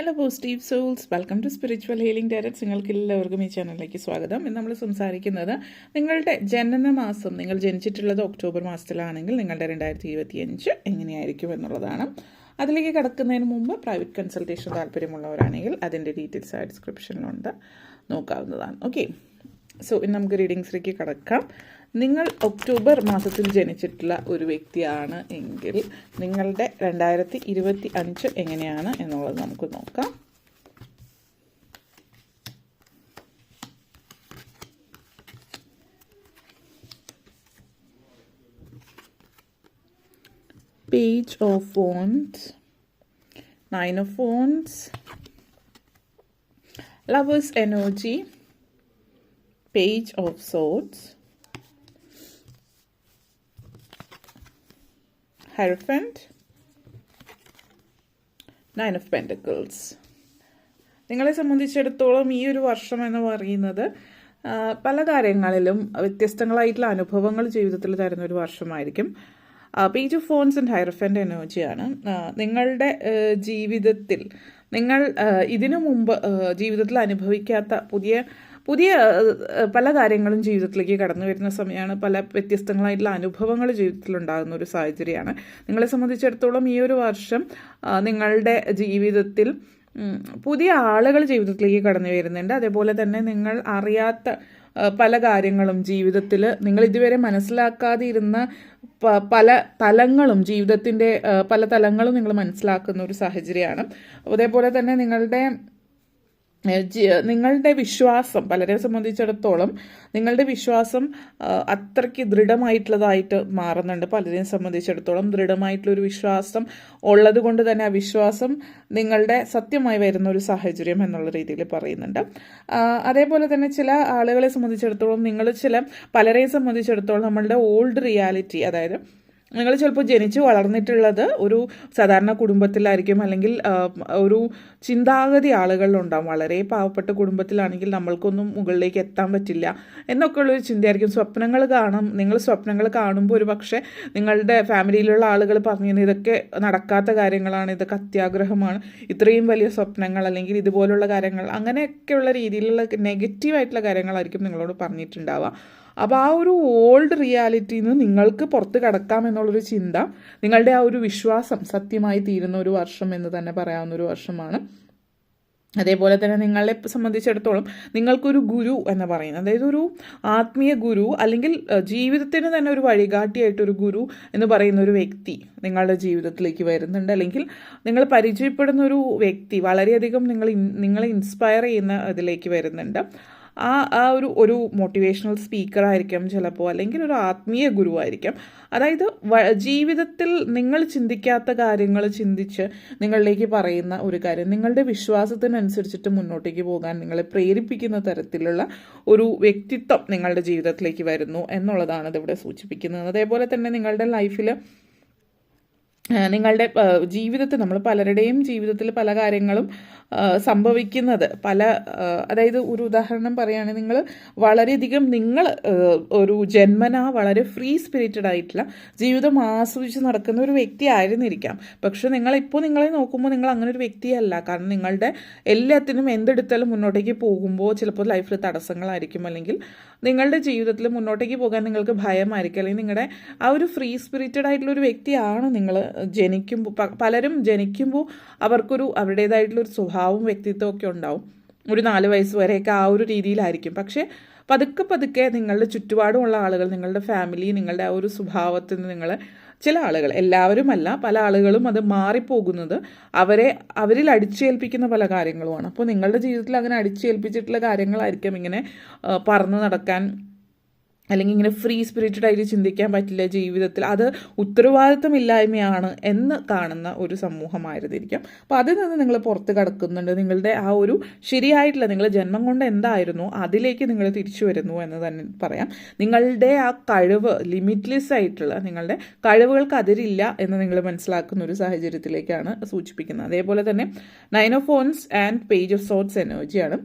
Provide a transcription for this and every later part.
Hello positive souls welcome to spiritual healing direct നിങ്ങൾക്ക് എല്ലാവർക്കും ഈ ചാനലിലേക്ക് സ്വാഗതം. ഇന്ന് നമ്മൾ സംസാരിക്കുന്നത് നിങ്ങളുടെ ജനന മാസം നിങ്ങൾ ജനിച്ചിട്ടുള്ളത് ഒക്ടോബർ മാസത്തിലാണെങ്കിൽ നിങ്ങളുടെ രണ്ടായിരത്തി ഇരുപത്തിയഞ്ച് എങ്ങനെയായിരിക്കും എന്നുള്ളതാണ്. അതിലേക്ക് കടക്കുന്നതിന് മുമ്പ് പ്രൈവറ്റ് കൺസൾട്ടേഷൻ താല്പര്യമുള്ളവരാണെങ്കിൽ അതിന്റെ ഡീറ്റെയിൽസ് ആ ഡിസ്ക്രിപ്ഷനിലുണ്ട് നോക്കാവുന്നതാണ്. ഓക്കെ സോ ഇന്ന് നമുക്ക് റീഡിങ്സിലേക്ക് കടക്കാം. നിങ്ങൾ ഒക്ടോബർ മാസത്തിൽ ജനിച്ചിട്ടുള്ള ഒരു വ്യക്തിയാണ് എങ്കിൽ നിങ്ങളുടെ രണ്ടായിരത്തി ഇരുപത്തി അഞ്ച് എങ്ങനെയാണ് എന്നുള്ളത് നമുക്ക് നോക്കാം. Page of phones nine of phones lovers Energy, Page of Swords, Hierophant, nine of pentacles. നിങ്ങളെ സംബന്ധിച്ചിടത്തോളം ഈ ഒരു വർഷം എന്ന് പറയുന്നത് പല കാര്യങ്ങളിലും വ്യത്യസ്തങ്ങളായിട്ടുള്ള അനുഭവങ്ങൾ ജീവിതത്തിൽ തരുന്ന ഒരു വർഷമായിരിക്കും. പേജ് ഓഫ് ഫോൺസ് ആൻഡ് ഹൈറഫന്റ് എനർജിയാണ് നിങ്ങളുടെ ജീവിതത്തിൽ നിങ്ങൾ ഇതിനു മുമ്പ് ജീവിതത്തിൽ അനുഭവിക്കാത്ത പുതിയ പുതിയ പല കാര്യങ്ങളും ജീവിതത്തിലേക്ക് കടന്നു വരുന്ന സമയമാണ് പല വ്യത്യസ്തങ്ങളായിട്ടുള്ള അനുഭവങ്ങൾ ജീവിതത്തിൽ ഉണ്ടാകുന്ന ഒരു സാഹചര്യമാണ്. നിങ്ങളെ സംബന്ധിച്ചിടത്തോളം ഈ ഒരു വർഷം നിങ്ങളുടെ ജീവിതത്തിൽ പുതിയ ആളുകൾ ജീവിതത്തിലേക്ക് കടന്നു വരുന്നുണ്ട്. അതേപോലെ തന്നെ നിങ്ങൾ അറിയാത്ത പല കാര്യങ്ങളും ജീവിതത്തിൽ നിങ്ങൾ ഇതുവരെ മനസ്സിലാക്കാതെ ഇരുന്ന പല തലങ്ങളും ജീവിതത്തിന്റെ പല തലങ്ങളും നിങ്ങൾ മനസ്സിലാക്കുന്ന ഒരു സാഹചര്യമാണ്. അതേപോലെ തന്നെ നിങ്ങളുടെ നിങ്ങളുടെ വിശ്വാസം പലരെ സംബന്ധിച്ചിടത്തോളം നിങ്ങളുടെ വിശ്വാസം അത്രയ്ക്ക് ദൃഢമായിട്ടുള്ളതായിട്ട് മാറുന്നുണ്ട് പലരെയും സംബന്ധിച്ചിടത്തോളം ദൃഢമായിട്ടുള്ളൊരു വിശ്വാസം ഉള്ളത് കൊണ്ട് തന്നെ ആ വിശ്വാസം നിങ്ങളുടെ സത്യമായി വരുന്ന ഒരു സാഹചര്യം എന്നുള്ള രീതിയിൽ പറയുന്നുണ്ട്. അതേപോലെ തന്നെ ചില ആളുകളെ സംബന്ധിച്ചിടത്തോളം നിങ്ങൾ ചില പലരെയും സംബന്ധിച്ചിടത്തോളം നമ്മളുടെ ഓൾഡ് റിയാലിറ്റി അതായത് നിങ്ങൾ ചിലപ്പോൾ ജനിച്ച് വളർന്നിട്ടുള്ളത് ഒരു സാധാരണ കുടുംബത്തിലായിരിക്കും അല്ലെങ്കിൽ ഒരു ചിന്താഗതി ആളുകളിലുണ്ടാകും വളരെ പാവപ്പെട്ട കുടുംബത്തിലാണെങ്കിൽ നമ്മൾക്കൊന്നും മുകളിലേക്ക് എത്താൻ പറ്റില്ല എന്നൊക്കെ ഉള്ളൊരു ചിന്തയായിരിക്കും. സ്വപ്നങ്ങൾ കാണും. നിങ്ങൾ സ്വപ്നങ്ങൾ കാണുമ്പോൾ ഒരു പക്ഷേ നിങ്ങളുടെ ഫാമിലിയിലുള്ള ആളുകൾ പറഞ്ഞു ഇതൊക്കെ നടക്കാത്ത കാര്യങ്ങളാണ്. ഇതൊക്കെ അത്യാഗ്രഹമാണ്. ഇത്രയും വലിയ സ്വപ്നങ്ങൾ അല്ലെങ്കിൽ ഇതുപോലുള്ള കാര്യങ്ങൾ അങ്ങനെയൊക്കെയുള്ള രീതിയിലുള്ള നെഗറ്റീവായിട്ടുള്ള കാര്യങ്ങളായിരിക്കും നിങ്ങളോട് പറഞ്ഞിട്ടുണ്ടാവുക. അപ്പോൾ ആ ഒരു ഓൾഡ് റിയാലിറ്റിയിൽ നിന്ന് നിങ്ങൾക്ക് പുറത്ത് കടക്കാം എന്നുള്ളൊരു ചിന്ത നിങ്ങളുടെ ആ ഒരു വിശ്വാസം സത്യമായി തീരുന്ന ഒരു വർഷം എന്ന് തന്നെ പറയാവുന്ന ഒരു വർഷമാണ്. അതേപോലെ തന്നെ നിങ്ങളെ സംബന്ധിച്ചിടത്തോളം നിങ്ങൾക്കൊരു ഗുരു എന്ന് പറയുന്നത് അതായത് ഒരു ആത്മീയ ഗുരു അല്ലെങ്കിൽ ജീവിതത്തിന് തന്നെ ഒരു വഴികാട്ടിയായിട്ടൊരു ഗുരു എന്ന് പറയുന്ന ഒരു വ്യക്തി നിങ്ങളുടെ ജീവിതത്തിലേക്ക് വരുന്നുണ്ട്. അല്ലെങ്കിൽ നിങ്ങൾ പരിചയപ്പെടുന്ന ഒരു വ്യക്തി വളരെയധികം നിങ്ങൾ നിങ്ങളെ ഇൻസ്പയർ ചെയ്യുന്ന ഇതിലേക്ക് വരുന്നുണ്ട്. ആ ആ ഒരു ഒരു മോട്ടിവേഷണൽ സ്പീക്കർ ആയിരിക്കാം ചിലപ്പോൾ അല്ലെങ്കിൽ ഒരു ആത്മീയ ഗുരുവായിരിക്കാം അതായത് ജീവിതത്തിൽ നിങ്ങൾ ചിന്തിക്കാത്ത കാര്യങ്ങൾ ചിന്തിച്ച് നിങ്ങളിലേക്ക് പറയുന്ന ഒരു കാര്യം നിങ്ങളുടെ വിശ്വാസത്തിനനുസരിച്ചിട്ട് മുന്നോട്ടേക്ക് പോകാൻ നിങ്ങളെ പ്രേരിപ്പിക്കുന്ന തരത്തിലുള്ള ഒരു വ്യക്തിത്വം നിങ്ങളുടെ ജീവിതത്തിലേക്ക് വരുന്നു എന്നുള്ളതാണ് ഇതിവിടെ സൂചിപ്പിക്കുന്നത്. അതേപോലെ തന്നെ നിങ്ങളുടെ ലൈഫിൽ നിങ്ങളുടെ ജീവിതത്തിൽ നമ്മൾ പലരുടെയും ജീവിതത്തിൽ പല കാര്യങ്ങളും സംഭവിക്കുന്നത്. പല അതായത് ഒരു ഉദാഹരണം പറയുകയാണെങ്കിൽ നിങ്ങൾ വളരെയധികം നിങ്ങൾ ഒരു ജന്മന വളരെ ഫ്രീ സ്പിരിറ്റഡ് ആയിട്ടുള്ള ജീവിതം ആസ്വദിച്ച് നടക്കുന്ന ഒരു വ്യക്തി ആയിരുന്നിരിക്കാം. പക്ഷെ നിങ്ങളിപ്പോൾ നിങ്ങളെ നോക്കുമ്പോൾ നിങ്ങൾ അങ്ങനെ ഒരു വ്യക്തിയല്ല. കാരണം നിങ്ങളുടെ എല്ലാത്തിനും എന്തെടുത്താലും മുന്നോട്ടേക്ക് പോകുമ്പോൾ ചിലപ്പോൾ ലൈഫിൽ തടസ്സങ്ങളായിരിക്കും. അല്ലെങ്കിൽ നിങ്ങളുടെ ജീവിതത്തിൽ മുന്നോട്ടേക്ക് പോകാൻ നിങ്ങൾക്ക് ഭയമായിരിക്കും. അല്ലെങ്കിൽ നിങ്ങളുടെ ആ ഒരു ഫ്രീ സ്പിരിറ്റഡ് ആയിട്ടുള്ള ഒരു വ്യക്തിയാണ് നിങ്ങൾ ജനിക്കുമ്പോൾ പലരും ജനിക്കുമ്പോൾ അവർക്കൊരു അവരുടേതായിട്ടുള്ള ഒരു സ്വഭാവവും വ്യക്തിത്വവും ഒക്കെ ഉണ്ടാവും. ഒരു നാല് വയസ്സ് വരെയൊക്കെ ആ ഒരു രീതിയിലായിരിക്കും. പക്ഷേ പതുക്കെ പതുക്കെ നിങ്ങളുടെ ചുറ്റുപാടുമുള്ള ആളുകൾ നിങ്ങളുടെ ഫാമിലി നിങ്ങളുടെ ആ ഒരു സ്വഭാവത്തിൽ നിന്ന് നിങ്ങൾ ചില ആളുകൾ എല്ലാവരുമല്ല പല ആളുകളും അത് മാറിപ്പോകുന്നത് അവരെ അവരിൽ അടിച്ചേൽപ്പിക്കുന്ന പല കാര്യങ്ങളുമാണ്. അപ്പോൾ നിങ്ങളുടെ ജീവിതത്തിൽ അങ്ങനെ അടിച്ചേൽപ്പിച്ചിട്ടുള്ള കാര്യങ്ങളായിരിക്കും ഇങ്ങനെ പറന്ന് നടക്കാൻ അല്ലെങ്കിൽ ഇങ്ങനെ ഫ്രീ സ്പിരിറ്റഡ് ആയിട്ട് ചിന്തിക്കാൻ പറ്റില്ല ജീവിതത്തിൽ. അത് ഉത്തരവാദിത്തമില്ലായ്മയാണ് എന്ന് കാണുന്ന ഒരു സമൂഹമായിരുന്നിരിക്കാം. അപ്പോൾ അതിൽ നിന്ന് നിങ്ങൾ പുറത്ത് കടക്കുന്നുണ്ട്. നിങ്ങളുടെ ആ ഒരു ശരിയായിട്ടുള്ള നിങ്ങൾ ജന്മം കൊണ്ട് എന്തായിരുന്നു അതിലേക്ക് നിങ്ങൾ തിരിച്ചു വരുന്നു എന്ന് തന്നെ പറയാം. നിങ്ങളുടെ ആ കഴിവ് ലിമിറ്റ്ലെസ് ആയിട്ടുള്ള നിങ്ങളുടെ കഴിവുകൾക്ക് അതിരില്ല എന്ന് നിങ്ങൾ മനസ്സിലാക്കുന്ന ഒരു സാഹചര്യത്തിലേക്കാണ് സൂചിപ്പിക്കുന്നത്. അതേപോലെ തന്നെ നയൻ ഓഫ് ഫോൺസ് ആൻഡ് പേജ് ഓഫ് സോട്ട്സ് എനർജിയാണ്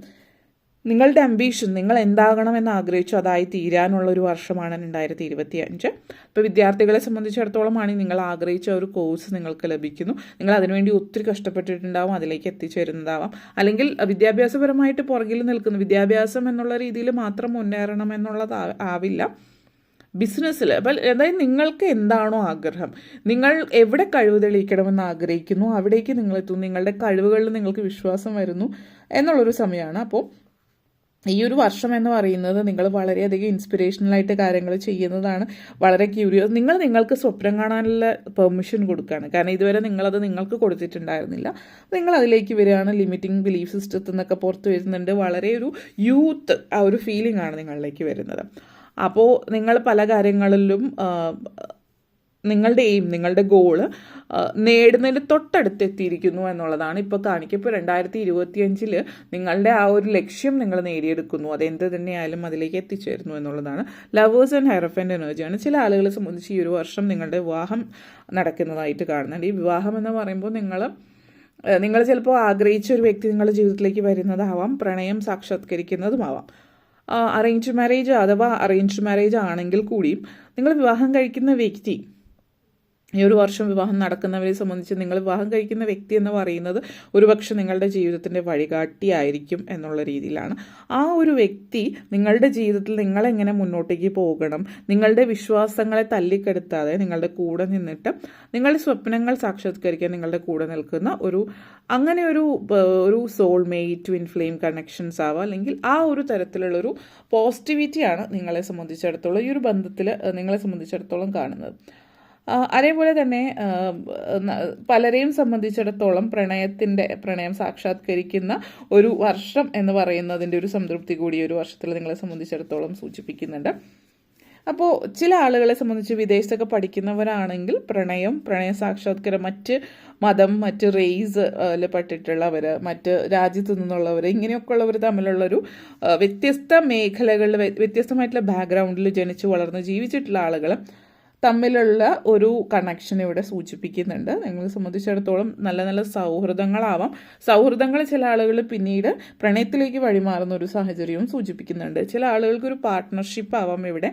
നിങ്ങളുടെ അംബീഷൻ നിങ്ങൾ എന്താകണമെന്ന് ആഗ്രഹിച്ചു അതായി തീരാനുള്ള ഒരു വർഷമാണ് രണ്ടായിരത്തി ഇരുപത്തി അഞ്ച് ഇപ്പോൾ വിദ്യാർത്ഥികളെ സംബന്ധിച്ചിടത്തോളമാണ് നിങ്ങൾ ആഗ്രഹിച്ച ഒരു കോഴ്സ് നിങ്ങൾക്ക് ലഭിക്കുന്നു. നിങ്ങൾ അതിനുവേണ്ടി ഒത്തിരി കഷ്ടപ്പെട്ടിട്ടുണ്ടാവും അതിലേക്ക് എത്തിച്ചേരുന്നതാവാം. അല്ലെങ്കിൽ വിദ്യാഭ്യാസപരമായിട്ട് പുറകിൽ നിൽക്കുന്നു. വിദ്യാഭ്യാസം എന്നുള്ള രീതിയിൽ മാത്രം മുന്നേറണം എന്നുള്ളത് ആവില്ല. ബിസിനസ്സിൽ അപ്പം അതായത് നിങ്ങൾക്ക് എന്താണോ ആഗ്രഹം. നിങ്ങൾ എവിടെ കഴിവ് തെളിയിക്കണമെന്ന് ആഗ്രഹിക്കുന്നു അവിടേക്ക് നിങ്ങൾ എത്തുന്നു. നിങ്ങളുടെ കഴിവുകളിൽ നിങ്ങൾക്ക് വിശ്വാസം വരുന്നു എന്നുള്ളൊരു സമയമാണ്. അപ്പോൾ ഈ ഒരു വർഷം എന്ന് പറയുന്നത് നിങ്ങൾ വളരെയധികം ഇൻസ്പിറേഷണലായിട്ട് കാര്യങ്ങൾ ചെയ്യുന്നതാണ്. വളരെ ക്യൂരിയസ് നിങ്ങൾ നിങ്ങൾക്ക് സ്വപ്നം കാണാനുള്ള പെർമിഷൻ കൊടുക്കുകയാണ്. കാരണം ഇതുവരെ നിങ്ങളത് നിങ്ങൾക്ക് കൊടുത്തിട്ടുണ്ടായിരുന്നില്ല. നിങ്ങൾ അതിലേക്ക് വരികയാണ്. ലിമിറ്റിംഗ് ബിലീഫ് സിസ്റ്റത്തിൽ നിന്നൊക്കെ പുറത്ത് വരുന്നുണ്ട്. വളരെ ഒരു യൂത്ത് ആ ഒരു ഫീലിംഗ് ആണ് നിങ്ങളിലേക്ക് വരുന്നത്. അപ്പോൾ നിങ്ങൾ പല കാര്യങ്ങളിലും നിങ്ങളുടെ എയിം നിങ്ങളുടെ ഗോൾ നേടുന്നതിന് തൊട്ടടുത്ത് എത്തിയിരിക്കുന്നു എന്നുള്ളതാണ് ഇപ്പോൾ കാണിക്കപ്പോൾ രണ്ടായിരത്തി ഇരുപത്തിയഞ്ചിൽ നിങ്ങളുടെ ആ ഒരു ലക്ഷ്യം നിങ്ങൾ നേടിയെടുക്കുന്നു. അതെന്ത് തന്നെയായാലും അതിലേക്ക് എത്തിച്ചേരുന്നു എന്നുള്ളതാണ്. ലവേഴ്സ് ആൻഡ് ഹെറഫന്റ് എനർജിയാണ് ചില ആളുകളെ സംബന്ധിച്ച് ഈ ഒരു വർഷം നിങ്ങളുടെ വിവാഹം നടക്കുന്നതായിട്ട് കാണുന്നുണ്ട്. ഈ വിവാഹം എന്ന് പറയുമ്പോൾ നിങ്ങൾ നിങ്ങൾ ചിലപ്പോൾ ആഗ്രഹിച്ച ഒരു വ്യക്തി നിങ്ങളുടെ ജീവിതത്തിലേക്ക് വരുന്നതാവാം പ്രണയം സാക്ഷാത്കരിക്കുന്നതുമാവാം അറേഞ്ച് മാരേജ് അഥവാ അറേഞ്ച് മാരേജ് ആണെങ്കിൽ കൂടിയും നിങ്ങൾ വിവാഹം കഴിക്കുന്ന വ്യക്തി ഈ ഒരു വർഷം വിവാഹം നടക്കുന്നവരെ സംബന്ധിച്ച് നിങ്ങൾ വിവാഹം കഴിക്കുന്ന വ്യക്തി എന്ന് പറയുന്നത് ഒരുപക്ഷെ നിങ്ങളുടെ ജീവിതത്തിന്റെ വഴികാട്ടിയായിരിക്കും എന്നുള്ള രീതിയിലാണ്. ആ ഒരു വ്യക്തി നിങ്ങളുടെ ജീവിതത്തിൽ നിങ്ങളെങ്ങനെ മുന്നോട്ടേക്ക് പോകണം നിങ്ങളുടെ വിശ്വാസങ്ങളെ തല്ലിക്കെടുത്താതെ നിങ്ങളുടെ കൂടെ നിന്നിട്ട് നിങ്ങളുടെ സ്വപ്നങ്ങൾ സാക്ഷാത്കരിക്കാൻ നിങ്ങളുടെ കൂടെ നിൽക്കുന്ന ഒരു അങ്ങനെ ഒരു ഒരു സോൾമേറ്റ് ട്വിൻ ഫ്ലെയിം കണക്ഷൻസ് ആവാം. അല്ലെങ്കിൽ ആ ഒരു തരത്തിലുള്ളൊരു പോസിറ്റിവിറ്റിയാണ് നിങ്ങളെ സംബന്ധിച്ചിടത്തോളം ഈ ഒരു ബന്ധത്തിൽ നിങ്ങളെ സംബന്ധിച്ചിടത്തോളം കാണുന്നത്. അതേപോലെ തന്നെ പലരെയും സംബന്ധിച്ചിടത്തോളം പ്രണയത്തിന്റെ പ്രണയം സാക്ഷാത്കരിക്കുന്ന ഒരു വർഷം എന്ന് പറയുന്നതിന്റെ ഒരു സംതൃപ്തി കൂടി ഒരു വർഷത്തിൽ നിങ്ങളെ സംബന്ധിച്ചിടത്തോളം സൂചിപ്പിക്കുന്നുണ്ട്. അപ്പോൾ ചില ആളുകളെ സംബന്ധിച്ച് വിദേശത്തൊക്കെ പഠിക്കുന്നവരാണെങ്കിൽ പ്രണയം പ്രണയ സാക്ഷാത്കാരം മറ്റ് മതം മറ്റ് റേസ് പെട്ടിട്ടുള്ളവർ മറ്റ് രാജ്യത്തു നിന്നുള്ളവർ ഇങ്ങനെയൊക്കെ ഉള്ളവർ തമ്മിലുള്ളൊരു വ്യത്യസ്ത മേഖലകളിൽ വ്യത്യസ്തമായിട്ടുള്ള ബാക്ക്ഗ്രൗണ്ടിൽ ജനിച്ചു വളർന്ന് ജീവിച്ചിട്ടുള്ള ആളുകൾ തമ്മിലുള്ള ഒരു കണക്ഷൻ ഇവിടെ സൂചിപ്പിക്കുന്നുണ്ട്. നിങ്ങളെ സംബന്ധിച്ചിടത്തോളം നല്ല നല്ല സൗഹൃദങ്ങളാവാം. സൗഹൃദങ്ങൾ ചില ആളുകൾ പിന്നീട് പ്രണയത്തിലേക്ക് വഴിമാറുന്ന ഒരു സാഹചര്യവും സൂചിപ്പിക്കുന്നുണ്ട്. ചില ആളുകൾക്ക് ഒരു പാർട്ട്ണർഷിപ്പ് ആവാം ഇവിടെ.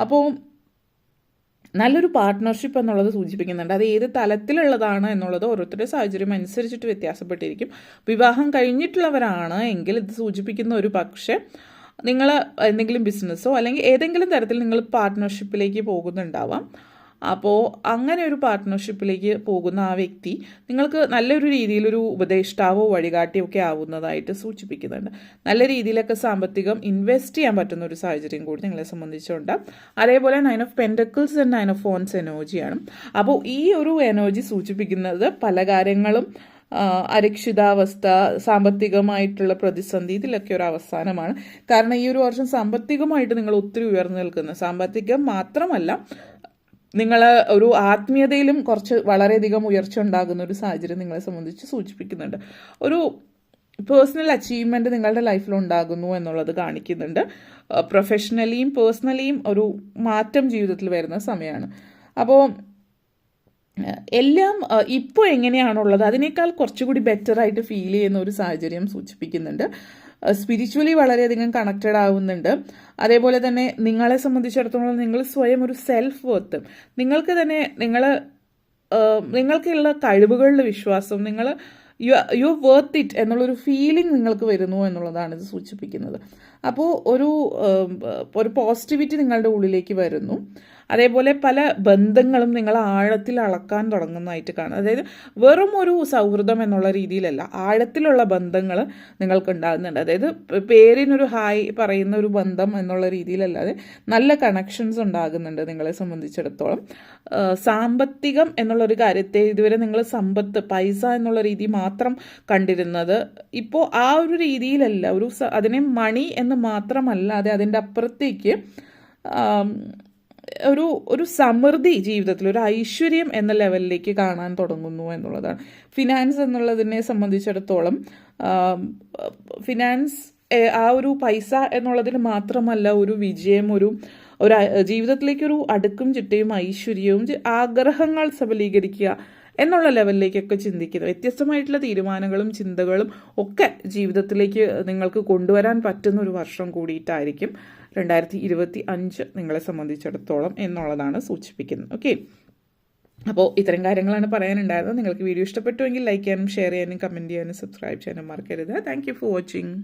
അപ്പോൾ നല്ലൊരു പാർട്ട്ണർഷിപ്പ് എന്നുള്ളത് സൂചിപ്പിക്കുന്നുണ്ട്. അത് ഏത് തലത്തിലുള്ളതാണ് എന്നുള്ളത് ഓരോരുത്തരുടെ സാഹചര്യം അനുസരിച്ചിട്ട് വ്യത്യാസപ്പെട്ടിരിക്കും. വിവാഹം കഴിഞ്ഞിട്ടുള്ളവരാണ് എങ്കിൽ ഇത് സൂചിപ്പിക്കുന്ന ഒരു പക്ഷേ നിങ്ങൾ എന്തെങ്കിലും ബിസിനസ്സോ അല്ലെങ്കിൽ ഏതെങ്കിലും തരത്തിൽ നിങ്ങൾ പാർട്ട്ണർഷിപ്പിലേക്ക് പോകുന്നുണ്ടാവാം. അപ്പോൾ അങ്ങനെ ഒരു പാർട്ട്ണർഷിപ്പിലേക്ക് പോകുന്ന ആ വ്യക്തി നിങ്ങൾക്ക് നല്ലൊരു രീതിയിലൊരു ഉപദേഷ്ടാവോ വഴികാട്ടിയോ ഒക്കെ ആവുന്നതായിട്ട് സൂചിപ്പിക്കുന്നുണ്ട്. നല്ല രീതിയിലൊക്കെ സാമ്പത്തികം ഇൻവെസ്റ്റ് ചെയ്യാൻ പറ്റുന്ന ഒരു സാഹചര്യം കൂടി നിങ്ങളെ സംബന്ധിച്ചുണ്ട്. അതേപോലെ nine of pentacles and nine of phones എനർജിയാണ് അപ്പോൾ ഈ ഒരു എനർജി സൂചിപ്പിക്കുന്നത് പല കാര്യങ്ങളും അരക്ഷിതാവസ്ഥ സാമ്പത്തികമായിട്ടുള്ള പ്രതിസന്ധി ഇതിലൊക്കെ ഒരു അവസാനമാണ്. കാരണം ഈ ഒരു വർഷം സാമ്പത്തികമായിട്ട് നിങ്ങൾ ഒത്തിരി ഉയർന്നു നിൽക്കുന്നത് സാമ്പത്തികം മാത്രമല്ല നിങ്ങൾ ഒരു ആത്മീയതയിലും കുറച്ച് വളരെയധികം ഉയർച്ച ഉണ്ടാകുന്ന ഒരു സാഹചര്യം നിങ്ങളെ സംബന്ധിച്ച് സൂചിപ്പിക്കുന്നുണ്ട്. ഒരു പേഴ്സണൽ അച്ചീവ്മെന്റ് നിങ്ങളുടെ ലൈഫിൽ ഉണ്ടാകുന്നു എന്നുള്ളത് കാണിക്കുന്നുണ്ട്. പ്രൊഫഷണലിയും പേഴ്സണലിയും ഒരു മാറ്റം ജീവിതത്തിൽ വരുന്ന സമയമാണ്. അപ്പോൾ എല്ലാം ഇപ്പോൾ എങ്ങനെയാണുള്ളത്? അതിനേക്കാൾ കുറച്ചുകൂടി ബെറ്റർ ആയിട്ട് ഫീൽ ചെയ്യുന്ന ഒരു സാഹചര്യം സൂചിപ്പിക്കുന്നുണ്ട്. സ്പിരിച്വലി വളരെയധികം കണക്റ്റഡ് ആവുന്നുണ്ട്. അതേപോലെ തന്നെ നിങ്ങളെ സംബന്ധിച്ചിടത്തോളം നിങ്ങൾ സ്വയം ഒരു സെൽഫ് വർത്ത് നിങ്ങൾക്ക് തന്നെ നിങ്ങൾ നിങ്ങൾക്കുള്ള കഴിവുകളിൽ വിശ്വാസം നിങ്ങൾ യു യു വർത്ത് ഇറ്റ് എന്നുള്ളൊരു ഫീലിംഗ് നിങ്ങൾക്ക് വരുന്നു എന്നുള്ളതാണ് ഇത് സൂചിപ്പിക്കുന്നത്. അപ്പോൾ ഒരു ഒരു പോസിറ്റിവിറ്റി നിങ്ങളുടെ ഉള്ളിലേക്ക് വരുന്നു. അതേപോലെ പല ബന്ധങ്ങളും നിങ്ങൾ ആഴത്തിൽ അളക്കാൻ തുടങ്ങുന്നതായിട്ട് കാണും. അതായത് വെറും ഒരു സൗഹൃദം എന്നുള്ള രീതിയിലല്ല ആഴത്തിലുള്ള ബന്ധങ്ങൾ നിങ്ങൾക്ക് ഉണ്ടാകുന്നുണ്ട്. അതായത് പേരിനൊരു ഹായ് പറയുന്ന ഒരു ബന്ധം എന്നുള്ള രീതിയിലല്ലാതെ നല്ല കണക്ഷൻസ് ഉണ്ടാകുന്നുണ്ട് നിങ്ങളെ സംബന്ധിച്ചിടത്തോളം. സാമ്പത്തികം എന്നുള്ളൊരു കാര്യത്തെ ഇതുവരെ നിങ്ങൾ സമ്പത്ത് പൈസ എന്നുള്ള രീതി മാത്രം കണ്ടിരുന്നത്. ഇപ്പോൾ ആ ഒരു രീതിയിലല്ല. ഒരു അതിനെ മണി എന്ന് മാത്രമല്ലാതെ അതിന്റെ അപ്പുറത്തേക്ക് ഒരു ഒരു സമൃദ്ധി ജീവിതത്തിൽ ഒരു ഐശ്വര്യം എന്ന ലെവലിലേക്ക് കാണാൻ തുടങ്ങുന്നു എന്നുള്ളതാണ്. ഫിനാൻസ് എന്നുള്ളതിനെ സംബന്ധിച്ചിടത്തോളം ഫിനാൻസ് ആ ഒരു പൈസ എന്നുള്ളതിന് മാത്രമല്ല ഒരു വിജയം ഒരു ഒരു ജീവിതത്തിലേക്കൊരു അടുക്കും ചിട്ടയും ഐശ്വര്യവും ആഗ്രഹങ്ങൾ സബലീകരിക്കുക എന്നുള്ള ലെവലിലേക്കൊക്കെ ചിന്തിക്കുന്നത് വ്യത്യസ്തമായിട്ടുള്ള തീരുമാനങ്ങളും ചിന്തകളും ഒക്കെ ജീവിതത്തിലേക്ക് നിങ്ങൾക്ക് കൊണ്ടുവരാൻ പറ്റുന്ന ഒരു വർഷം കൂടിയിട്ടായിരിക്കും രണ്ടായിരത്തി ഇരുപത്തി അഞ്ച് നിങ്ങളെ സംബന്ധിച്ചിടത്തോളം എന്നുള്ളതാണ് സൂചിപ്പിക്കുന്നത്. ഓക്കെ അപ്പോൾ ഇത്തരം കാര്യങ്ങളാണ് പറയാനുണ്ടായിരുന്നത്. നിങ്ങൾക്ക് വീഡിയോ ഇഷ്ടപ്പെട്ടുവെങ്കിൽ ലൈക്ക് ചെയ്യാനും ഷെയർ ചെയ്യാനും കമന്റ് ചെയ്യാനും സബ്സ്ക്രൈബ് ചെയ്യാനും മറക്കരുത്. Thank you for watching